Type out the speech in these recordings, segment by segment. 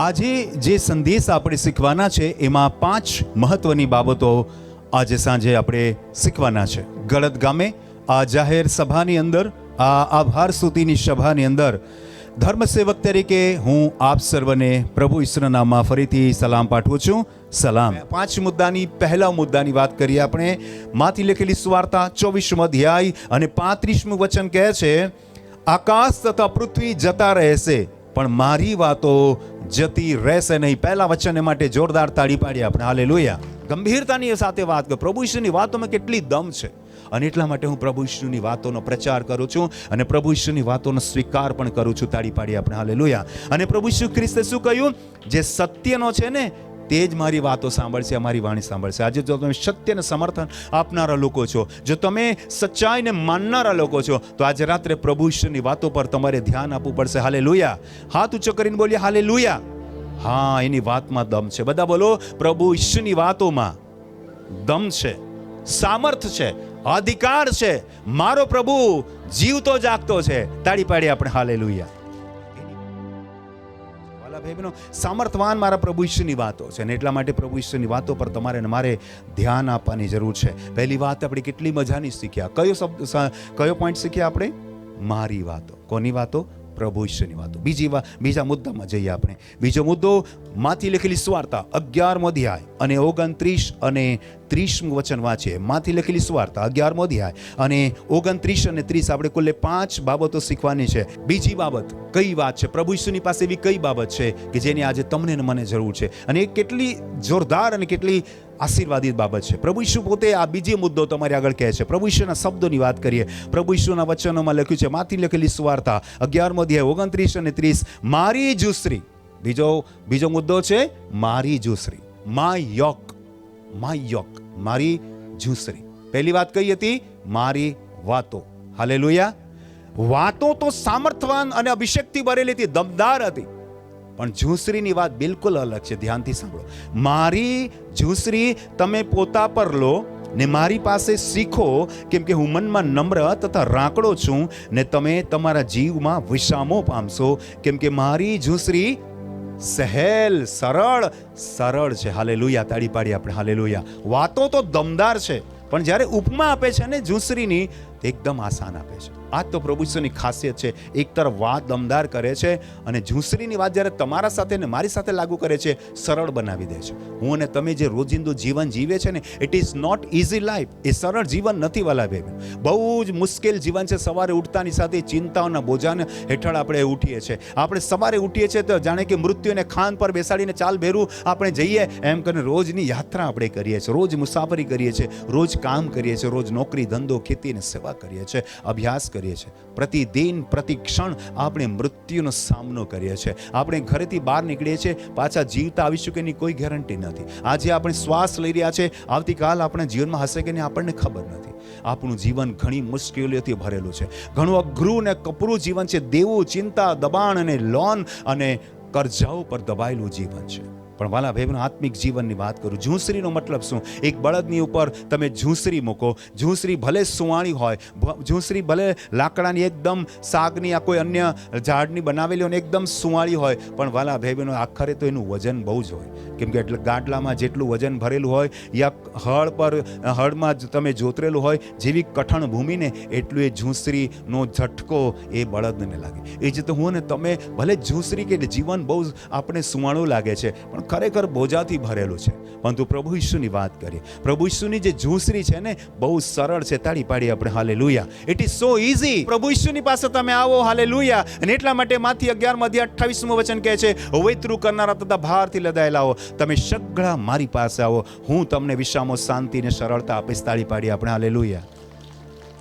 આજે જે સંદેશ આપણે શીખવાના છે, એમાં પાંચ મહત્વની બાબતો આજે સાંજે આપણે શીખવાના છે. ગળત ગામે આ જાહેર સભાની અંદર, આ આભાર સ્તુતિની સભાની અંદર, ધર્મસેવક તરીકે હું આપ સર્વને પ્રભુ ઈશ્વરના નામમાં ફરીથી સલામ પાઠવું છું. સલામ. પાંચ મુદ્દાની, પહેલા મુદ્દાની વાત કરીએ આપણે. માથી લખેલી સુવાર્તા, ચોવીસમો અધ્યાય અને પાંત્રીસમું વચન કહે છે, આકાશ તથા પૃથ્વી જતા રહેશે, પણ મારી વાતો જતી રહેશે નહીં. પહેલા વચન માટે જોરદાર તાળી પાડી આપણે. હાલે લોયા ગંભીરતાની સાથે વાત કર. પ્રભુ ઈશ્વરની વાતોમાં કેટલી દમ છે. અને એટલા માટે હું પ્રભુ ઈશ્વરની વાતોનો પ્રચાર કરું છું અને પ્રભુ ઈશ્વરની વાતોનો સ્વીકાર પણ કરું છું. તાળી પાડી આપણે. હાલે લોયા અને પ્રભુ ઈસુ ખ્રિસ્તે શું કહ્યું? જે સત્યનો છે ને તે જ મારી વાતો સાંભળશે, અમારી વાણી સાંભળશે. આજે જો તમે સત્યને સમર્થન આપનારા લોકો છો, જો તમે સચ્ચાઈને માનનારા લોકો છો, તો આજે રાત્રે પ્રભુ ઈશ્વરની વાતો પર તમારે ધ્યાન આપવું પડશે. હાલે લુયા હાથ ઊંચો કરીને બોલીએ હાલે લુયા હા, એની વાતમાં દમ છે. બધા બોલો, પ્રભુ ઈશ્વરની વાતોમાં દમ છે, સામર્થ છે, અધિકાર છે. મારો પ્રભુ જીવતો જાગતો છે. તાળી પાડી આપણે. હાલે લુયા વાલા ભાઈ બહેનો સામર્થવાન મારા પ્રભુ ઈશ્વરની વાતો છે અને એટલા માટે પ્રભુ ઈશ્વરની વાતો પર તમારે અને મારે ધ્યાન આપવાની જરૂર છે. પહેલી વાત આપણે કેટલી મજાની શીખ્યા. કયો શબ્દ કયો પોઈન્ટ શીખ્યા આપણે? મારી વાતો. કોની વાતો? પ્રભુ ઈશ્વરની વાતો. બીજી બીજા મુદ્દામાં જઈએ આપણે. બીજો મુદ્દો માથી લખેલી સ્વાર્તા અગિયારમો અધ્યાય અને ઓગણત્રીસ અને ત્રીસમું વચન વાંચીએ માથી લખેલી સ્વાર્તા અગિયારમો અધ્યાય અને ઓગણત્રીસ અને ત્રીસ આપણે કુલ્લે પાંચ બાબતો શીખવાની છે. બીજી બાબત, કઈ વાત છે? પ્રભુ ઈસુની પાસે એવી કઈ બાબત છે કે જેની આજે તમને ને મને જરૂર છે? અને એ કેટલી જોરદાર અને કેટલી આશીર્વાદિત બાબત છે. પ્રભુ ઈસુ પોતે આ બીજી મુદ્દો તમારી આગળ કહે છે. પ્રભુ ઈશુના શબ્દોની વાત કરીએ. પ્રભુ ઈશુના વચનોમાં લખ્યું છે, માથી લખેલી સ્વાર્તા અગિયારમો અધ્યાય, ઓગણત્રીસ અને ત્રીસ, મારી જુસરી બીજો બીજો મુદ્દો છે મારી જુસરી. માય યોક. માય યોક. મારી જુસરી. પહેલી વાત કહી હતી? મારી વાતો. હાલે વાતો તો સામર્થવાન અને અભિષેકથી ભરેલી હતી, દમદાર હતી. પણ જુસરીની વાત બિલકુલ અલગ છે. ધ્યાનથી સાંભળો. મારી જુસરી તમે પોતા પર લો ને મારી પાસે શીખો કેમ કે હું મનમાં નમ્ર તથા રાંકડો છું ને તમે તમારા જીવમાં વિશ્રામો પામશો કેમ કે મારી ઝૂંસરી સહેલ, સરળ સરળ છે. હાલે તાળી પાડી આપણે. હાલે વાતો તો દમદાર છે. પણ જ્યારે ઉપમા આપે છે ને ઝૂંસરીની તો એકદમ આસાન આપે છે. આ તો પ્રભુ ઈશ્વરની ખાસિયત છે. એક તરફ વાત દમદાર કરે છે અને ઝૂંસરીની વાત જ્યારે તમારા સાથે ને મારી સાથે લાગુ કરે છે, સરળ બનાવી દે છે. હું અને તમે જે રોજિંદુ જીવન જીવે છે ને it is not easy life એ સરળ જીવન નથી વાલા બહુ જ મુશ્કેલ જીવન છે સવારે ઉઠતાની સાથે ચિંતાઓના બોજાને હેઠળ આપણે ઉઠીએ છીએ આપણે સવારે ઉઠીએ છીએ તો જાણે કે મૃત્યુને ખાન પર બેસાડીને ચાલ ભેરું, આપણે જઈએ. એમ કરીને રોજની યાત્રા આપણે કરીએ છીએ. રોજ મુસાફરી કરીએ છીએ. રોજ કામ કરીએ છીએ. રોજ નોકરી ધંધો ખેતી ને સેવા કરીએ છીએ, અભ્યાસ કરીએ છીએ. પ્રતિદિન પ્રતિ ક્ષણ આપણે મૃત્યુનો સામનો કરીએ છીએ. આપણે ઘરેથી બહાર નીકળીએ છીએ, પાછા જીવતા આવીશું કે એની કોઈ ગેરંટી નથી. આજે આપણે શ્વાસ લઈ રહ્યા છે, આવતીકાલ આપણા જીવનમાં હશે કે નહીં આપણને ખબર નથી. આપણું જીવન ઘણી મુશ્કેલીઓથી ભરેલું છે. ઘણું અઘરું ને કપરું જીવન છે. દેવું, ચિંતા, દબાણ અને લોન અને કરજાઓ પર દબાયેલું જીવન છે. પણ વાલા ભાઈનો આત્મિક જીવનની વાત કરું. ઝૂંસરીનો મતલબ શું? એક બળદની ઉપર તમે ઝૂંસરી મૂકો. ઝૂંસરી ભલે સુવાણી હોય ઝૂંસરી ભલે લાકડાની એકદમ સાગની આ કોઈ અન્ય ઝાડની બનાવેલી હોય એકદમ સુવાળી હોય, પણ વાલા ભાઈ આખરે તો એનું વજન બહુ જ હોય. કેમ કે એટલે ગાડલામાં જેટલું વજન ભરેલું હોય, યા હળ પર, હળમાં તમે જોતરેલું હોય, જેવી કઠણ ભૂમિને એટલું એ ઝૂંસરીનો ઝટકો એ બળદને લાગે. એ જ તો હું ને તમે ભલે ઝૂંસરી કે જીવન બહુ આપણે સુવાણું લાગે છે, પણ ખરેખર બોજાથી ભરેલું છે. પરંતુ પ્રભુ ઈશુની વાત કરીએ. પ્રભુ ઈશુની જે ઝૂંસરી છે ને, બહુ સરળ છે, તાળી પાડી આપણે. હાલે ઇટ ઇઝ સો ઇઝી પ્રભુ ઈશુની પાસે તમે આવો. હાલે અને એટલા માટે માથી અગિયારમાંથી અઠ્ઠાવીસમું વચન કહે છે વૈતરું કરનારા તથા ભારથી લદાયેલા હો તમે સગળા મારી પાસે આવો. હું તમને વિશ્રામો શાંતિ ને સરળતા આપીશ. તાળી પાડી આપણે. હાલે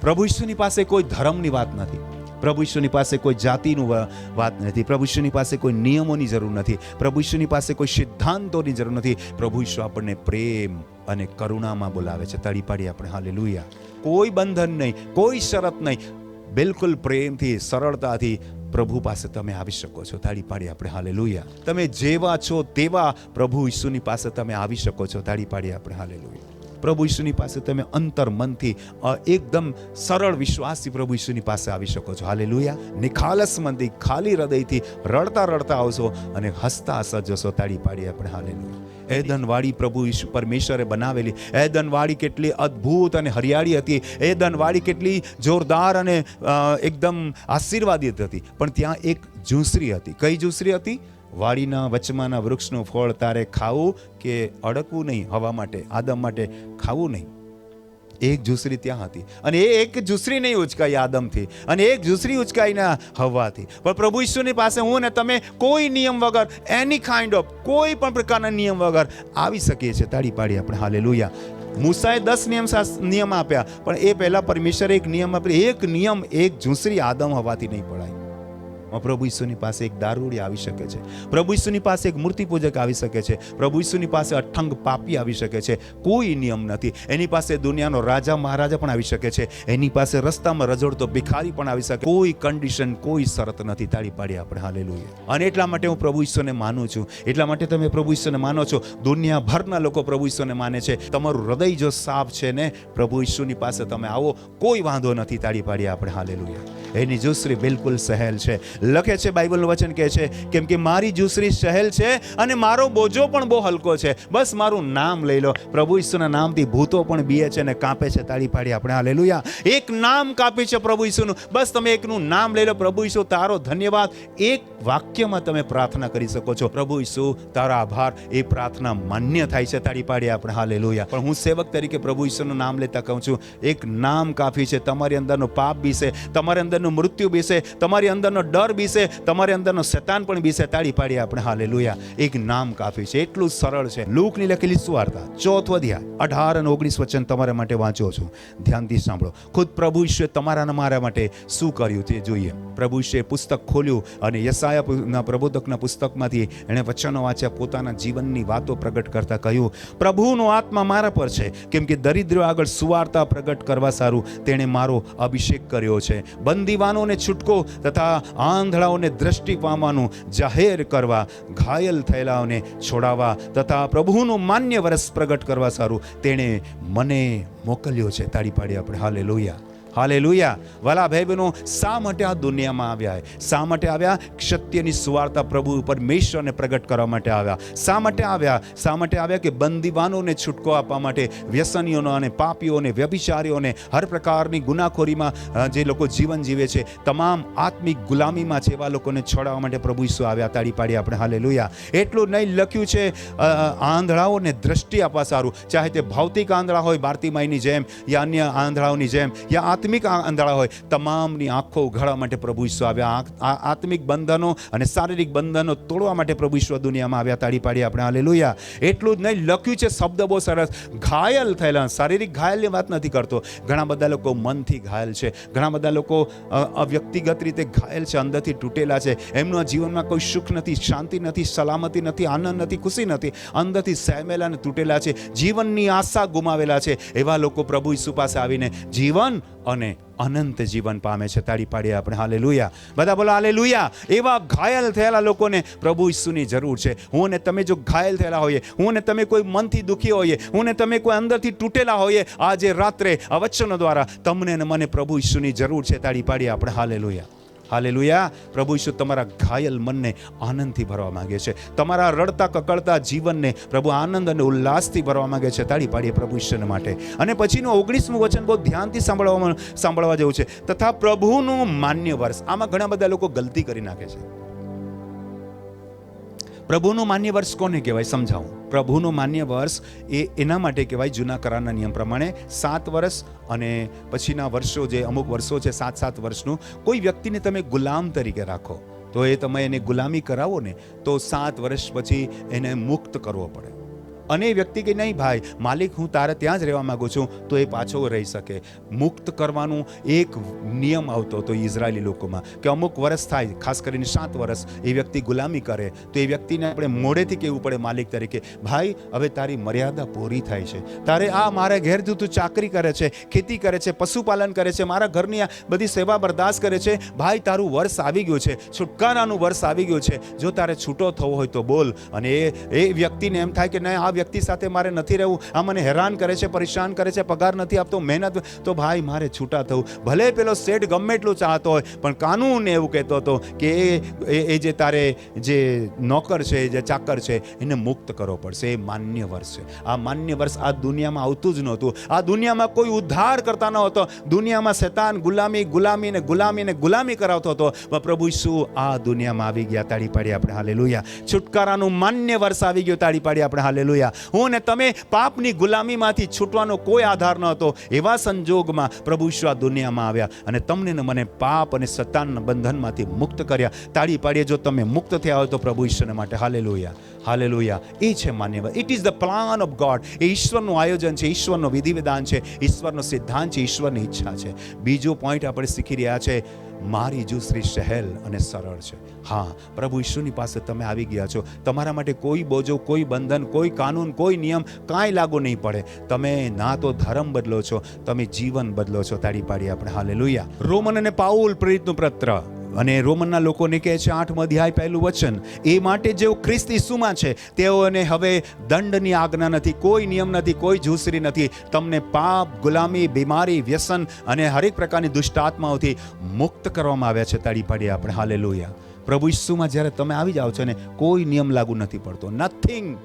પ્રભુ ઈશુની પાસે કોઈ ધર્મની વાત નથી. પ્રભુ ઈશ્વરની પાસે કોઈ જાતિનું વાત નથી. પ્રભુ ઈશ્વરની પાસે કોઈ નિયમોની જરૂર નથી. પ્રભુ ઈશ્વરની પાસે કોઈ સિદ્ધાંતોની જરૂર નથી. પ્રભુ ઈશ્વર આપણને પ્રેમ અને કરુણામાં બોલાવે છે. તળી પાડી આપણે. હાલે કોઈ બંધન નહીં. કોઈ શરત નહીં. બિલકુલ પ્રેમથી, સરળતાથી પ્રભુ પાસે તમે આવી શકો છો. તાળી પાડી આપણે. હાલે તમે જેવા છો તેવા પ્રભુ ઈસુની પાસે તમે આવી શકો છો. તાળી પાડી આપણે. હાલે પ્રભુ ઈશ્વરની પાસે તમે અંતર મનથી એકદમ સરળ વિશ્વાસથી પ્રભુ ઈશ્વરની પાસે આવી શકો છો. હાલે લુયા નિખાલસ મનથી, ખાલી હૃદયથી રડતા રડતા આવશો અને હસતા હસત જશો તાળી પાડી આપણે. હાલે એદનવાડી પ્રભુ ઈશુ પરમેશ્વરે બનાવેલી એદનવાડી કેટલી અદ્ભુત અને હરિયાળી હતી. એદનવાડી કેટલી જોરદાર અને એકદમ આશીર્વાદિત હતી. પણ ત્યાં એક જુસરી હતી. કઈ જુસરી હતી? વાડીના વચમાના વૃક્ષનું ફળ તારે ખાવું કે અડકવું નહીં? હવા માટે, આદમ માટે ખાવું નહીં. એક જુસરી ત્યાં હતી અને એ એક જુસરી નહીં ઉચકાઈ આદમથી અને એક જુસરી ઉચકાઈના હવાથી. પણ પ્રભુ ઈશ્વરની પાસે હું ને તમે કોઈ નિયમ વગર એની કાઇન્ડ ઓફ કોઈ પણ પ્રકારના નિયમ વગર આવી શકીએ છીએ. તાળી પાડી આપણે. હાલે લુયા મૂસાએ દસ નિયમ નિયમ આપ્યા, પણ એ પહેલાં પરમેશ્વરે એક નિયમ આપ્યો. એક નિયમ, એક જુસરી આદમ હવાથી નહીં પડાય. પ્રભુ ઈસુની પાસે એક દારૂડી આવી શકે છે. પ્રભુ ઈસુની પાસે એક મૂર્તિ પૂજક આવી શકે છે. પ્રભુ ઈસુની પાસે અઠંગ પાપી આવી શકે છે. કોઈ નિયમ નથી. એની પાસે દુનિયાનો રાજા મહારાજા પણ આવી શકે છે. એની પાસે રસ્તામાં રજોડતો ભિખારી પણ આવી શકે. કોઈ કન્ડિશન કોઈ શરત નથી. તાળી પાડી આપણે. હાલેલું અને એટલા માટે હું પ્રભુ ઈશ્વરને માનું છું. એટલા માટે તમે પ્રભુ ઈશ્વરને માનો છો. દુનિયાભરના લોકો પ્રભુ ઈશ્વરને માને છે. તમારું હૃદય જો સાફ છે ને, પ્રભુ ઈશ્વરની પાસે તમે આવો. કોઈ વાંધો નથી. તાળી પાડી આપણે. હાલેલું એની જુસરી બિલકુલ સહેલ છે. લખે છે, બાઇબલનું વચન કહે છે, કેમ કે મારી જુસરી સહેલ છે અને મારો બોજો પણ બહુ હલકો છે. બસ મારું નામ લઈ લો. પ્રભુ ઈસુના નામથી ભૂતો પણ બીએ છે અને કાપે છે, તાળી પાડી આપણે. હાલેલુયા. એક નામ કાપી છે પ્રભુ ઈસુનું. બસ તમે એકનું નામ લઈ લો. પ્રભુ ઈસુ, તારો ધન્યવાદ. એક વાક્યમાં તમે પ્રાર્થના કરી શકો છો. પ્રભુ ઈસુ, તારો આભાર. એ પ્રાર્થના માન્ય થાય છે. તાળી પાડી આપણે. હાલેલુયા. પણ હું સેવક તરીકે પ્રભુ ઈસુનું નામ લેતા કહું છું. એક નામ કાફી છે. તમારી અંદરનો પાપ બીસે. તમારી અંદરનું મૃત્યુ બીસે. તમારી અંદરનો ડર બીસે, તમારી અંદરનો શેતાન પણ બીસે, તાળી પાડી આપણે. હાલેલુયા. એક નામ કાફી છે, એટલું સરળ છે. લૂકની લખેલી સુવાર્તા ચોથો અધ્યાય. અઢાર અને ઓગણીસ વચન તમારા માટે વાંચો છું. ધ્યાનથી સાંભળો. ખુદ પ્રભુ ઈશ્વરે તમારા અને મારા માટે શું કર્યું તે જોઈએ. પ્રભુ ઈશ્વરે પુસ્તક ખોલ્યું અને યસાયાના પ્રબોધકના પુસ્તકમાંથી એણે વચનો વાંચ્યા, પોતાના જીવનની વાતો પ્રગટ કરતા કહ્યું, પ્રભુનો આત્મા મારા પર છે. કેમ કે દરિદ્ર આગળ સુવાર્તા પ્રગટ કરવા સારું, તેણે મારો અભિષેક કર્યો છે. બંદીવાનોને છૂટકો તથા આંધળાઓને દ્રષ્ટિ પામવાનું જાહેર કરવા, ઘાયલ થયેલાઓને છોડાવવા તથા પ્રભુનું માન્ય વરસ પ્રગટ કરવા સારું, તેણે મને મોકલ્યો છે. તાળી પાડી આપણે. હાલે લોહિયા હાલે વાલા ભાઈ બહેનો શા માટે આ દુનિયામાં આવ્યા શા માટે આવ્યા? સત્યની સુવાર્તા પ્રભુ પરમેશ્વરને પ્રગટ કરવા માટે આવ્યા. શા માટે આવ્યા? શા માટે આવ્યા કે બંદીવાનોને છૂટકો આપવા માટે વ્યસનીઓનો અને પાપીઓને, વ્યભિચારીઓને, હર પ્રકારની ગુનાખોરીમાં જે લોકો જીવન જીવે છે, તમામ આત્મિક ગુલામીમાં છે એવા લોકોને છોડાવવા માટે પ્રભુ ઈસુ આવ્યા. તાળી પાડી આપણે. હાલે એટલું નહીં લખ્યું છે આંધળાઓને દ્રષ્ટિ આપવા સારું. ચાહે તે ભૌતિક આંધળા હોય ભારતીમાઈની જેમ, યા અન્ય આંધળાઓની જેમ, યા આત્મિક આંધળા હોય. તમામની આંખો ઉઘાડવા માટે પ્રભુ ઈશ્વ આવ્યા. આ- આત્મિક બંધનો અને શારીરિક બંધનો તોડવા માટે પ્રભુ ઈશ્વર દુનિયામાં આવ્યા. તાળી પાડી આપણે. હાલે એટલું જ નહીં, લખ્યું છે, શબ્દ બહુ સરસ. ઘાયલ થયેલા શારીરિક ઘાયલની વાત નથી કરતો. ઘણા બધા લોકો મનથી ઘાયલ છે. ઘણા બધા લોકો વ્યક્તિગત રીતે ઘાયલ છે, અંદરથી તૂટેલા છે. એમના જીવનમાં કોઈ સુખ નથી, શાંતિ નથી, સલામતી નથી, આનંદ નથી, ખુશી નથી. અંદરથી સહેમેલા અને તૂટેલા છે. જીવનની આશા ગુમાવેલા છે. એવા લોકો પ્રભુ ઈસુ પાસે આવીને જીવન અને અનંત જીવન પામે છે. તાળી પાડીએ આપણે. હાલે લુયા બધા બોલો હાલે લુયા એવા ઘાયલ થયેલા લોકોને પ્રભુ ઈસુની જરૂર છે. હું ને તમે જો ઘાયલ થયેલા હોઈએ, હું ને તમે કોઈ મનથી દુઃખી હોઈએ, હું ને તમે કોઈ અંદરથી તૂટેલા હોઈએ, આજે રાત્રે આ વચનો દ્વારા તમને ને મને પ્રભુ ઈસુની જરૂર છે. તાળી પાડીએ આપણે. હાલે હાલેલુયા. પ્રભુ ઈશુ તમારા ઘાયલ મનને આનંદથી ભરવા માંગે છે. તમારા રડતા કકળતા જીવનને પ્રભુ આનંદ અને ઉલ્લાસથી ભરવા માંગે છે. તાળી પાડીએ પ્રભુ ઈશ્વરને માટે. અને પછીનું ઓગણીસમું વચન બહુ ધ્યાનથી સાંભળવામાં, સાંભળવા જેવું છે. તથા પ્રભુનું માન્ય વર્ષ. આમાં ઘણા બધા લોકો ગલતી કરી નાખે છે. પ્રભુનું માન્ય વર્ષ કોને કહેવાય સમજાવું? પ્રભુનું માન્ય વર્ષ એ એના માટે કહેવાય જૂના કરારના નિયમ પ્રમાણે સાત વર્ષ અને પછીના વર્ષો જે અમુક વર્ષો છે સાત સાત વર્ષનું, કોઈ વ્યક્તિને તમે ગુલામ તરીકે રાખો, તો એ તમે એને ગુલામી કરાવો ને, તો સાત વર્ષ પછી એને મુક્ત કરવો પડે. અને એ વ્યક્તિ કે નહીં, ભાઈ, માલિક, હું તારે ત્યાં જ રહેવા માંગુ છું, તો એ પાછો રહી શકે. મુક્ત કરવાનું એક નિયમ આવતો હતો ઇઝરાયેલી લોકોમાં કે અમુક વર્ષ થાય, ખાસ કરીને સાત વર્ષ એ વ્યક્તિ ગુલામી કરે, તો એ વ્યક્તિને આપણે મોઢેથી કહેવું પડે માલિક તરીકે, ભાઈ, હવે તારી મર્યાદા પૂરી થાય છે. તારે આ મારા ઘેર જો તું ચાકરી કરે છે, ખેતી કરે છે, પશુપાલન કરે છે, મારા ઘરની આ બધી સેવા બરદાસ્ત કરે છે. ભાઈ, તારું વર્ષ આવી ગયું છે, છુટકારાનું વર્ષ આવી ગયું છે. જો તારે છૂટો થવો હોય તો બોલ. અને એ એ વ્યક્તિને એમ થાય કે, નહીં, આ વ્યક્તિ સાથે મારે નથી રહેવું, આ મને હેરાન કરે છે, પરેશાન કરે છે, પગાર નથી આપતો, મહેનત તો ભાઈ મારે છૂટા થવું. ભલે પેલો શેઠ ગમે એટલું ચાહતો હોય, પણ કાનૂન એવું કહેતો હતો કે એ, એ- જે તારે જે નોકર છે, જે ચાકર છે, એને મુક્ત કરવો પડશે, એ માન્ય વર્ષ છે. આ માન્ય વર્ષ આ દુનિયામાં આવતું જ નહોતું. આ દુનિયામાં કોઈ ઉદ્ધાર કરતા ન હતો દુનિયામાં શેતાન ગુલામી ગુલામી ને ગુલામી ને ગુલામી કરાવતો હતો. પણ પ્રભુ શું આ દુનિયામાં આવી ગયા, તાળી પાડી આપણે. હાલેલુયા. છુટકારાનું માન્ય વર્ષ આવી ગયો, તાળી પાડી આપણે. હાલેલુયા હું ને તમે પાપની ગુલામીમાંથી છૂટવાનો કોઈ આધાર ન હતો. એવા સંજોગમાં પ્રભુ ઈશ્વર દુનિયામાં આવ્યા અને તમને ને મને પાપ અને સતાનના બંધનમાંથી મુક્ત કર્યા. તાળી પાડીએ જો તમે મુક્ત થયા હોય તો પ્રભુ ઈશ્વરને માટે. હાલેલુયા. હાલેલુયા. એ છે માન્ય it is the plan of God એ ઈશ્વરનું આયોજન છે, ઈશ્વરનો વિધિ વિધાન છે, ઈશ્વરનો સિદ્ધાંત છે, ઈશ્વરની ઈચ્છા છે. બીજો પોઈન્ટ આપણે શીખી રહ્યા છે. મારી જુસરી સહેલ અને સરળ છે. હા, પ્રભુ ઈશ્વરની પાસે તમે આવી ગયા છો. તમારા માટે કોઈ બોજો, કોઈ બંધન, કોઈ કાનૂન, કોઈ નિયમ કાંઈ લાગુ નહીં પડે. તમે ના તો ધર્મ બદલો છો, તમે જીવન બદલો છો, તાળી પાડી આપણે. હાલે રોમન અને પાઉલ પ્રેરિતનું પત્ર. અને રોમનના લોકોને કહે છે, આઠમ અધ્યાય, પહેલું વચન. એ માટે જેઓ ખ્રિસ્ત ઈસુમાં છે તેઓને હવે દંડની આજ્ઞા નથી, કોઈ નિયમ નથી, કોઈ જુસરી નથી. તમને પાપ, ગુલામી, બીમારી, વ્યસન અને હરેક પ્રકારની દુષ્ટ આત્માઓથી મુક્ત કરવામાં આવ્યા છે, તાળી પાડી આપણે. હાલે પ્રભુ ઈસુમાં જ્યારે તમે આવી જાઓ છો ને, કોઈ નિયમ લાગુ નથી પડતો. નથિંગ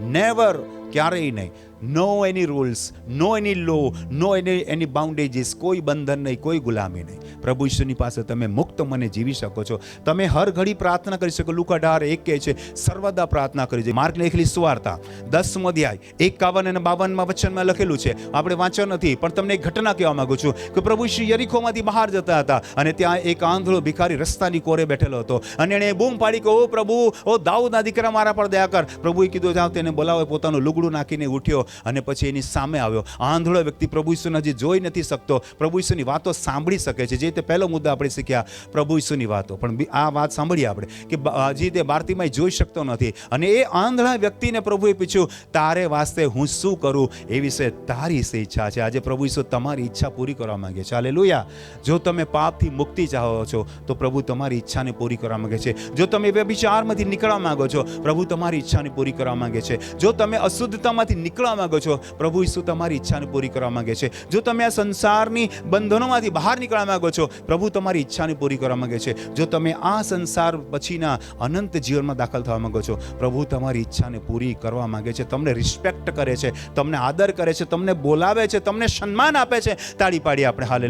નેવર ક્યારેય નહીં. નો એની રૂલ્સ નો એની લો નો એની એની બાઉન્ડેજીસ કોઈ બંધન નહીં, કોઈ ગુલામી નહીં. પ્રભુ ઈશ્વરની પાસે તમે મુક્ત મને જીવી શકો છો. તમે હર ઘડી પ્રાર્થના કરી શકો. લુકા અઢાર એક કહે છે, સર્વદા પ્રાર્થના કરી છે. માર્ક લેખેલી સુવાર્તા, દસમો અધ્યાય, એકાવન અને બાવનમાં વચનમાં લખેલું છે. આપણે વાંચ્યો નથી, પણ તમને એક ઘટના કહેવા માંગુ છું કે પ્રભુ શ્રી યરીખોમાંથી બહાર જતા હતા અને ત્યાં એક આંધળો ભિખારી રસ્તાની કોરે બેઠેલો હતો. અને એણે બૂમ પાડી કે, ઓ પ્રભુ, ઓ દાઉદના દીકરા મારા પર દયા કર. પ્રભુએ કીધું, જાઓ તેને બોલાવે પોતાનું લુગડું નાખીને ઉઠ્યો અને પછી એની સામે આવ્યો. આંધળો વ્યક્તિ પ્રભુ ઈસુને હજી જોઈ નથી શકતો. પ્રભુ ઈસુની વાતો સાંભળી શકે છે. જે રીતે પહેલો મુદ્દો આપણે શીખ્યા, પ્રભુ ઈસુની વાતો. પણ આ વાત સાંભળીએ આપણે કે હજી તે બારતીમાં જોઈ શકતો નથી. અને એ આંધળા વ્યક્તિને પ્રભુએ પૂછ્યું, તારે વાસ્તે હું શું કરું? એ વિશે તારી સે ઈચ્છા છે. આજે પ્રભુ ઈસુ તમારી ઈચ્છા પૂરી કરવા માંગે છે. હાલેલુયા. જો તમે પાપથી મુક્તિ ચાહો છો, તો પ્રભુ તમારી ઈચ્છાને પૂરી કરવા માંગે છે. જો તમે વ્યભિચારમાંથી નીકળવા માંગો છો, પ્રભુ તમારી ઈચ્છાને પૂરી કરવા માંગે છે. જો તમે અશુદ્ધતામાંથી નીકળવા માંગો છો? પ્રભુ ઈસુ તમારી ઈચ્છાને પૂરી કરવા માંગે છે. જો તમે આ સંસારની બંધનોમાંથી બહાર નીકળવા માંગો છો, પ્રભુ તમારી ઈચ્છાને પૂરી કરવા માંગે છે. જો તમે આ સંસાર પછીના અનંત જીવનમાં દાખલ થવા માંગો છો, પ્રભુ તમારી ઈચ્છાને પૂરી કરવા માંગે છે. તમને રિસ્પેક્ટ કરે છે, તમને આદર કરે છે, તમને બોલાવે છે, તમને સન્માન આપે છે. તાળી પાડી આપણે. હાલે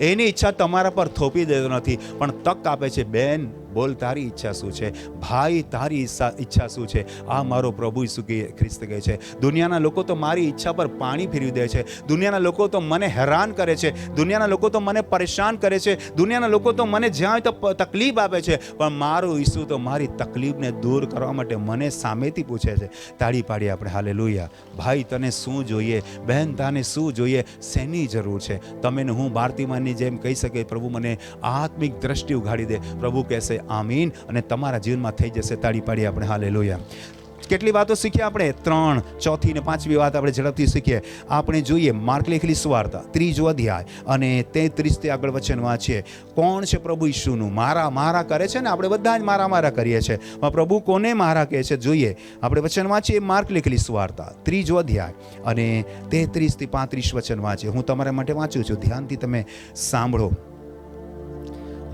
એની ઈચ્છા તમારા પર થોપી દેતો નથી, પણ તક આપે છે. બેન બોલ તારી ઈચ્છા શું છે? ભાઈ તારી ઈચ્છા શું છે? આ મારો પ્રભુ ઈસુ ખ્રિસ્ત કહે છે. દુનિયાના લોકો તો મારી ઈચ્છા પર પાણી ફેરવી દે છે. દુનિયાના લોકો તો મને હેરાન કરે છે. દુનિયાના લોકો તો મને પરેશાન કરે છે. દુનિયાના લોકો તો મને જ્યાં તો તકલીફ આપે છે. પણ મારો ઈસુ તો મારી તકલીફને દૂર કરવા માટે મને સામેથી પૂછે છે. તાળી પાડી આપણે. હાલે લોહિયા ભાઈ, તને શું જોઈએ? બહેન, તને શું જોઈએ? શેની જરૂર છે? તમે હું ભારતીમાનની જેમ કહી શકે, પ્રભુ, મને આત્મિક દ્રષ્ટિ ઉઘાડી દે. પ્રભુ કહેશે આમીન અને તમારા જીવનમાં થઈ જશે, તાળી પાડી આપણે. હાલે કેટલી વાતો શીખ્યા આપણે? ત્રણ, ચોથી ને પાંચમી વાત આપણે ઝડપથી શીખીએ. આપણે જોઈએ માર્ક લેખેલી સ્વાર્થા ત્રીજો અધ્યાય અને તેત્રીસથી આગળ વચન વાંચીએ. કોણ છે પ્રભુ ઈશુનું મારા મારા કરે છે ને? આપણે બધા જ મારા મારા કરીએ છીએ. પ્રભુ કોને મારા કહે છે? જોઈએ. આપણે વચન વાંચીએ, માર્ક લેખેલી સ્વાર્થા ત્રીજો અધ્યાય અને તેત્રીસથી પાંત્રીસ વચન વાંચીએ. હું તમારા માટે વાંચું છું. ધ્યાનથી તમે સાંભળો.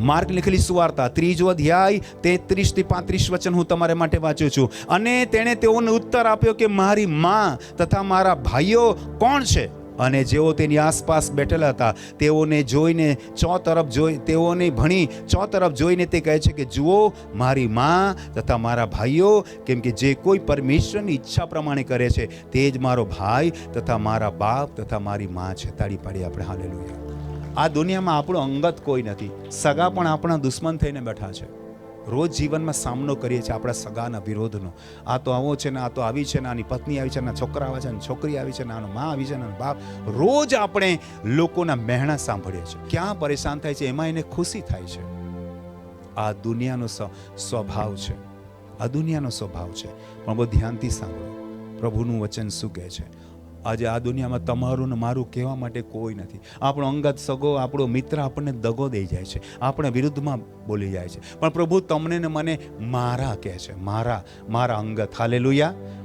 માર્ક લખેલી સુવાર્તા, ત્રીજો અધ્યાય, તેત્રીસથી પાંત્રીસ વચન હું તમારા માટે વાંચું છું. અને તેણે તેઓને ઉત્તર આપ્યો કે, મારી માં તથા મારા ભાઈઓ કોણ છે? અને જેઓ તેની આસપાસ બેઠેલા હતા, તેઓને જોઈને ચો તરફ જોઈ, તેઓને ભણી ચો તરફ જોઈને તે કહે છે કે, જુઓ, મારી માં તથા મારા ભાઈઓ, કેમ કે જે કોઈ પરમેશ્વરની ઈચ્છા પ્રમાણે કરે છે, તે જ મારો ભાઈ તથા મારા બાપ તથા મારી માં છે તાળી પાડી આપણે. હાલેલુયા. આ દુનિયામાં આપણો અંગત કોઈ નથી. સગા પણ આપણા દુશ્મન થઈને બેઠા છે. રોજ જીવનમાં સામનો કરીએ છીએ આપણા સગાના વિરોધનો. આ તો આવો છે ને, આ તો આવી છે ને, આની પત્ની આવી છે ને છોકરા આવે છે ને છોકરી આવી છે ને, આનો મા આવી છે ને બાપ. રોજ આપણે લોકોના મહેણા સાંભળીએ છીએ. ક્યાં પરેશાન થાય છે એમાં એને ખુશી થાય છે. આ દુનિયાનો સ્વભાવ છે. આ દુનિયાનો સ્વભાવ છે. પણ બહુ ધ્યાનથી સાંભળો. પ્રભુનું વચન શું કહે છે? આજે આ દુનિયામાં તમારું ને મારું કહેવા માટે કોઈ નથી. આપણો અંગત સગો, આપણો મિત્ર આપણને દગો દઈ જાય છે. આપણે વિરુદ્ધમાં બોલી જાય છે. પણ પ્રભુ, તમને ને મને મારા કહે છે. મારા મારા અંગત. હાલે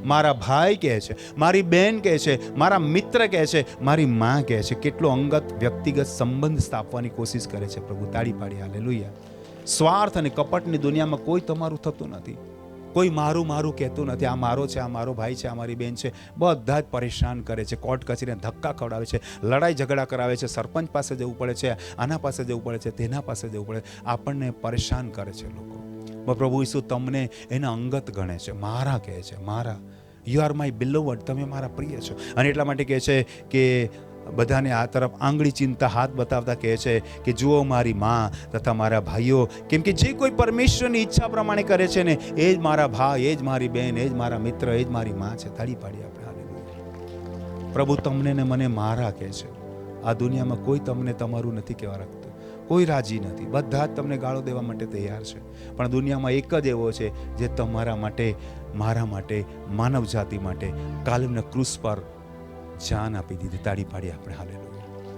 મારા ભાઈ કહે છે. મારી બેન કહે છે. મારા મિત્ર કહે છે. મારી માં કહે છે. કેટલો અંગત, વ્યક્તિગત સંબંધ સ્થાપવાની કોશિશ કરે છે પ્રભુ. તાળી પાડી. હાલે સ્વાર્થ અને કપટની દુનિયામાં કોઈ તમારું થતું નથી. કોઈ મારું મારું કહેતું નથી. આ મારો છે, આ મારો ભાઈ છે, આ મારી બેન છે. બધા જ પરેશાન કરે છે. કોર્ટ કચેરીને ધક્કા ખવડાવે છે, લડાઈ ઝઘડા કરાવે છે, સરપંચ પાસે જવું પડે છે, આના પાસે જવું પડે છે, તેના પાસે જવું પડે આપણને પરેશાન કરે છે લોકો. પ્રભુ ઈસુ તમને એના અંગત ગણે છે. મારા કહે છે, મારા. યુ આર માય બિલોવડ તમે મારા પ્રિય છો. અને એટલા માટે કહે છે કે બધાને આ તરફ આંગળી ચિંતા હાથ બતાવતા કહે છે કે, જુઓ મારી માં તથા મારા ભાઈઓ, કેમ કે જે કોઈ પરમેશ્વરની ઈચ્છા પ્રમાણે કરે છે ને, એ જ મારા ભાઈ, એ જ મારી બહેન એ જ મારા મિત્ર, એ જ મારી માં છે. તાળી પાડી આપણે પ્રભુ તમને ને મને મારા કહે છે. આ દુનિયામાં કોઈ તમને તમારું નથી કહેવા રાખતું. કોઈ રાજી નથી. બધા જ તમને ગાળો દેવા માટે તૈયાર છે. પણ દુનિયામાં એક જ એવો છે જે તમારા માટે, મારા માટે માનવ જાતિ માટે કાલમના ક્રુસ પર જાન આપી દીધી, તાળી પાડી આપણે હાલે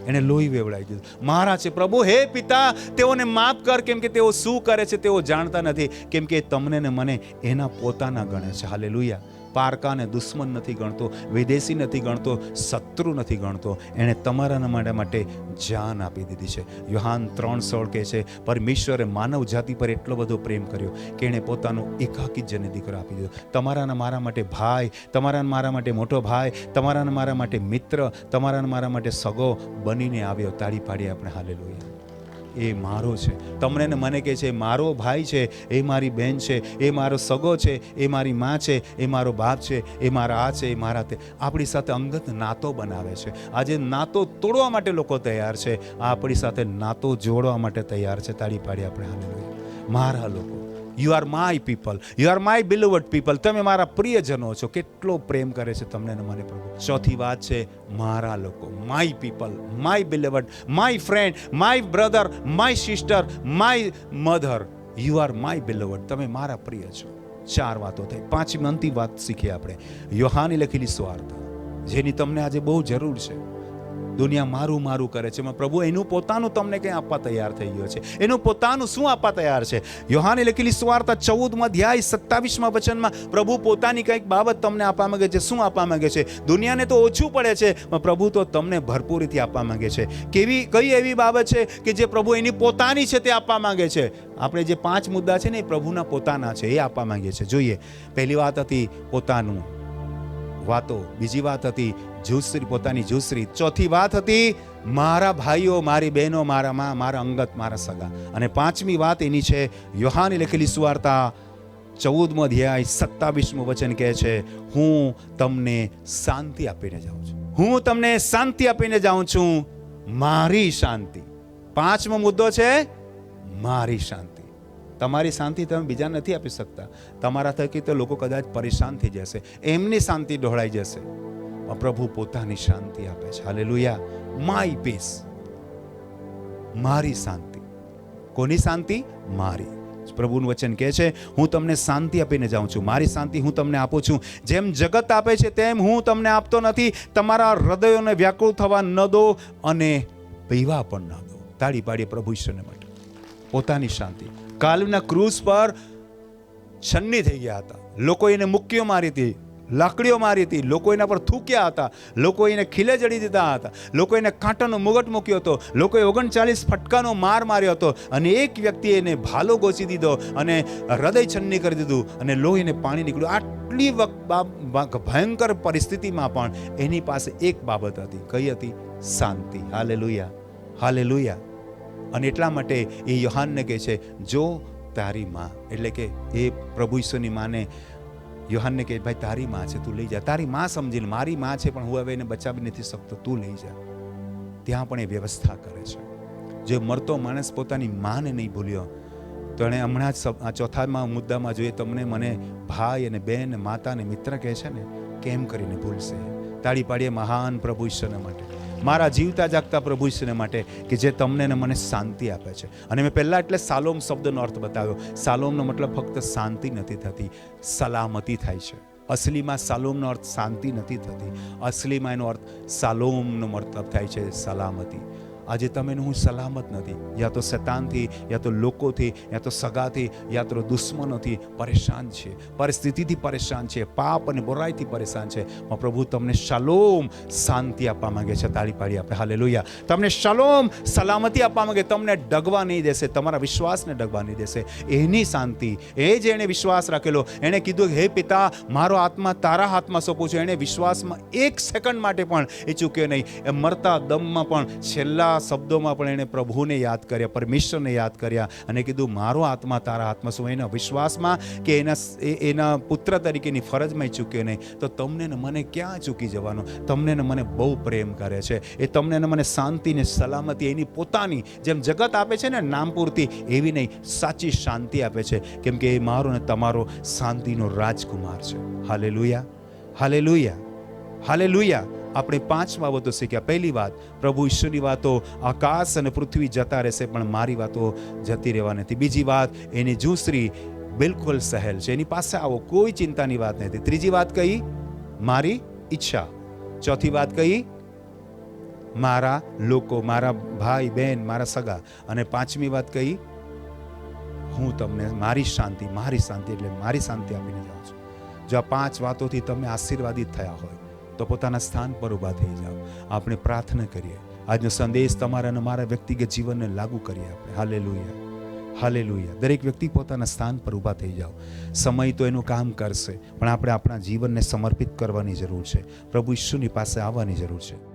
એને લોહી વેવડાવી દીધું. મારા છે પ્રભુ, હે પિતા, તેઓને માફ કર, કેમ કે તેઓ શું કરે છે તેઓ જાણતા નથી. કેમ કે તમને ને મને એના પોતાના ગણે છે. હાલેલુયા. પારકાને દુશ્મન નથી ગણતો, વિદેશી નથી ગણતો, શત્રુ નથી ગણતો. એણે તમારાના માટે માટે જાન આપી દીધી છે. યોહાન ત્રણ સોળ કહે છે, પરમેશ્વરે માનવ જાતિ પર એટલો બધો પ્રેમ કર્યો કે એણે પોતાનો એકાકી જને દીકરો આપી દીધો. તમારાના મારા માટે ભાઈ તમારાને મારા માટે મોટો ભાઈ તમારાને મારા માટે મિત્ર તમારાને મારા માટે સગો બનીને આવ્યો. તાળી પાડી આપણે. હાલેલુયા. એ મારો છે. તમને ને મને કહે છે મારો ભાઈ છે, એ મારી બહેન છે, એ મારો સગો છે, એ મારી માં છે, એ મારો બાપ છે, એ મારા આ છે, એ મારા તે. આપણી સાથે અંગત નાતો બનાવે છે. આજે નાતો તોડવા માટે લોકો તૈયાર છે. આપણી સાથે નાતો જોડવા માટે તૈયાર છે. તાળી પાડી આપણે હાલે મારા લોકો. You are my people you are my beloved people તમે મારા પ્રિયજનો છો. કેટલો પ્રેમ કરે છે તમને ને મને પ્રભુ. ચોથી વાત છે, મારા લોકો my people my beloved my friend my brother my sister my mother you are my beloved તમે મારા પ્રિય છો. ચાર વાતો થઈ. પાંચમી અંતિમ વાત શીખીએ આપણે. યોહાની લખેલી સ્વાર્થ. જેની તમને આજે બહુ જરૂર છે. દુનિયા મારું મારું કરે છે. પણ પ્રભુ એનું પોતાનું તમને કંઈ આપવા તૈયાર થઈ ગયો છે. એનું પોતાનું શું આપવા તૈયાર છે? યોહાને લખેલી સ્વાર્થ ચૌદમાં અધ્યાય સત્તાવીસમાં વચનમાં પ્રભુ પોતાની કંઈક બાબત તમને આપવા માંગે છે. શું આપવા માંગે છે? દુનિયાને તો ઓછું પડે છે, પણ પ્રભુ તો તમને ભરપૂરીથી આપવા માંગે છે. કેવી, કઈ એવી બાબત છે કે જે પ્રભુ એની પોતાની છે તે આપવા માંગે છે? આપણે જે પાંચ મુદ્દા છે ને એ પ્રભુના પોતાના છે, એ આપવા માંગે છે જોઈએ, પહેલી વાત હતી પોતાનું વાતો, બીજી વાત હતી જુસરી, પોતાની જુસરી. ચોથી વાત હતી, મારા ભાઈઓ, મારી બહેનો, મારા માં, મારા અંગત, મારા સગા. અને પાંચમી વાત એની છે, યોહાની લખેલી સુવાર્તા, ચૌદમો અધ્યાય, સત્તાવીસમું વચન કહે છે, હું તમને શાંતિ આપીને જાઉં છું. હું તમને શાંતિ આપીને જાઉં છું, મારી શાંતિ. પાંચમો મુદ્દો છે, મારી શાંતિ. તમારી શાંતિ તમે બીજા નથી આપી શકતા. તમારા થકી તો લોકો કદાચ પરેશાન થઈ જશે. એમની શાંતિ ઢોળાઈ જશે. પ્રભુ પોતાની શાંતિ આપે છે. હાલેલુયા. માય પીસ મારી શાંતિ. કોની શાંતિ? મારી. પ્રભુનું વચન કહે છે, હું તમને શાંતિ આપીને જાઉં છું. મારી શાંતિ હું તમને આપું છું. જેમ જગત આપે છે, તેમ હું તમને આપતો નથી. તમારા હૃદયોને વ્યાકુળ થવા ન દો અને પીવા પણ ન દો. તાળી પાડીએ પ્રભુ ઈશ્વરને માટે. પોતાની શાંતિ. કાલના ક્રૂઝ પર છન્ની થઈ ગયા હતા. લોકો એને મુક્યો મારી હતી. લાકડીઓ મારી હતી, લોકો એના પર થૂક્યા હતા, લોકો એને ખીલે જડી દીધા હતા, લોકો એને કાંટાનો મુગટ મૂક્યો હતો, લોકોએ ઓગણચાલીસ ફટકાનો માર માર્યો હતો અને એક વ્યક્તિએ એને ભાલો ગોચી દીધો અને હૃદય છન્ની કરી દીધું અને લોહીને પાણી નીકળ્યું. આટલી વખ- બા- બા- ભયંકર પરિસ્થિતિમાં પણ એની પાસે એક બાબત હતી, કઈ હતી? શાંતિ. હાલે લુયા હાલે લુયા અને એટલા માટે એ યોહાનને કહે છે, જો તારી માં, એટલે કે એ પ્રભુ ઈશ્વરની માને યોહાનને કહે, ભાઈ, તારી માં છે, તું લઈ જા. તારી માં સમજીને, મારી માં છે, પણ હું હવે એને બચાવી નથી શકતો. તું લઈ જા. ત્યાં પણ એ વ્યવસ્થા કરે છે. જે મરતો માણસ પોતાની માને નહીં ભૂલ્યો, તો એણે હમણાં જ આ ચોથામાં મુદ્દામાં જોઈએ, તમને મને ભાઈ અને બેન, માતા અને મિત્ર કહે છે ને, કેમ કરીને ભૂલશે? તાળી પાડીએ મહાન પ્રભુ ઈશ્વરના માટે. મારા જીવતા જાગતા પ્રભુ ઈશ્વરને માટે કે જે તમને ને મને શાંતિ આપે છે. અને મેં પહેલાં એટલે સાલોમ શબ્દનો અર્થ બતાવ્યો. સાલોમનો મતલબ ફક્ત શાંતિ નથી થતી, સલામતી થાય છે. અસલીમાં સાલોમનો અર્થ શાંતિ નથી થતી. અસલીમાં એનો અર્થ સાલોમનો મતલબ થાય છે સલામતી. આજે તમે હું સલામત નથી. યા તો શેતાનથી, યા તો લોકોથી, યા તો સગાથી, યા તો દુશ્મનોથી પરેશાન છે. પરિસ્થિતિથી પરેશાન છે. પાપ અને બુરાઈથી પરેશાન છે. પણ પ્રભુ, તમને શાલોમ શાંતિ આપવા માંગે છે. તાળી પાડી આપણે હાલે તમને શાલોમ સલામતી આપવા માંગે. તમને ડગવા નહીં દેશે. તમારા વિશ્વાસને ડગવા નહીં દેશે. એની શાંતિ. એ જ એણે વિશ્વાસ રાખેલો. એણે કીધું હે પિતા, મારો આત્મા તારા હાથમાં સોંપું છું. એણે વિશ્વાસમાં એક સેકન્ડ માટે પણ એ ચૂક્યો નહીં. એ મરતા દમમાં પણ છેલ્લા શબ્દોમાં પણ એણે પ્રભુને યાદ કર્યા, પરમેશ્વરને યાદ કર્યા અને કીધું, મારો આત્મા તારા આત્મા શું? એના વિશ્વાસમાં કે એના એના પુત્ર તરીકેની ફરજમાં ચૂક્યો નહીં. તો તમને ને મને ક્યાં ચૂકી જવાનો? તમને ને મને બહુ પ્રેમ કરે છે. એ તમને ને મને શાંતિ ને સલામતી, એની પોતાની જેમ જગત આપે છે ને નામ પૂરતી, એવી નહીં, સાચી શાંતિ આપે છે. કેમ કે એ મારો ને તમારો શાંતિનો રાજકુમાર છે. હાલે લુયા હાલે લુયા હાલે લુયા આપણે પાંચ બાબતો શીખ્યા. પહેલી વાત, પ્રભુ ઈશ્વરની વાતો, આકાશ અને પૃથ્વી જતા રહેશે, પણ મારી વાતો જતી રહેવા નથી. બીજી વાત, એની જુસરી બિલકુલ સહેલ છે. એની પાસે આવો કોઈ ચિંતાની વાત નથી. ત્રીજી વાત કહી મારી ઈચ્છા. ચોથી વાત કહી મારા લોકો, મારા ભાઈ બહેન મારા સગા. અને પાંચમી વાત કહી હું તમને મારી શાંતિ મારી શાંતિ એટલે મારી શાંતિ આપીને જાઉં છું. જો આ પાંચ વાતોથી તમે આશીર્વાદિત થયા હોય તો પોતાના સ્થાન પર ઊભા થઈ જાઓ. આપણે પ્રાર્થના કરીએ. આજનો સંદેશ તમારા અને મારા વ્યક્તિગત જીવનને લાગુ કરીએ આપણે. હાલે લુયા હાલે દરેક વ્યક્તિ પોતાના સ્થાન પર ઊભા થઈ જાઓ. સમય તો એનું કામ કરશે, પણ આપણે આપણા જીવનને સમર્પિત કરવાની જરૂર છે. પ્રભુ ઈશ્વરની પાસે આવવાની જરૂર છે.